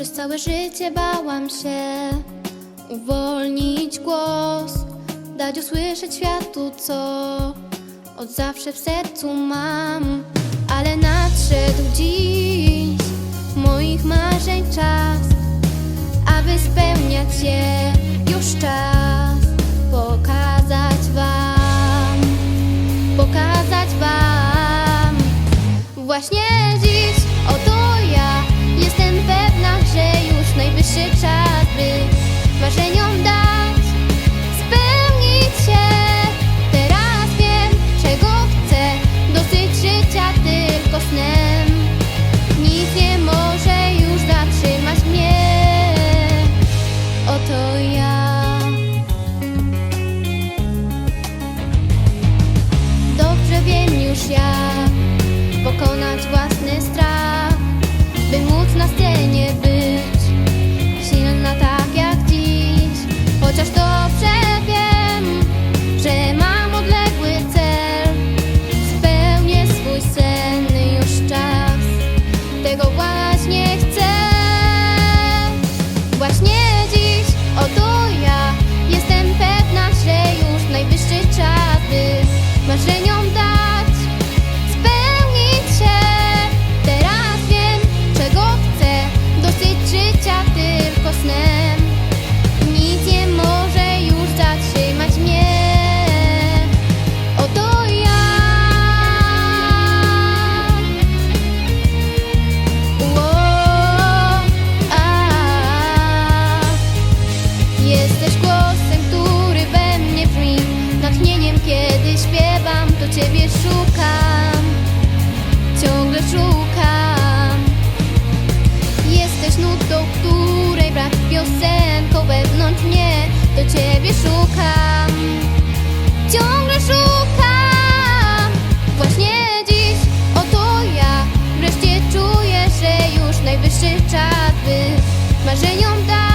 Przez całe życie bałam się uwolnić głos, dać usłyszeć światu, co od zawsze w sercu mam. Ale nadszedł dziś moich marzeń czas, aby spełniać je już czas. Pokazać Wam, pokazać Wam. Właśnie gracias. to Ciebie szukam. Ciągle szukam. Jesteś nutą której brak piosenką wewnątrz mnie. To Ciebie szukam. Ciągle szukam. Właśnie dziś, oto ja Wreszcie czuję, że już najwyższy czas, by marzeniom dać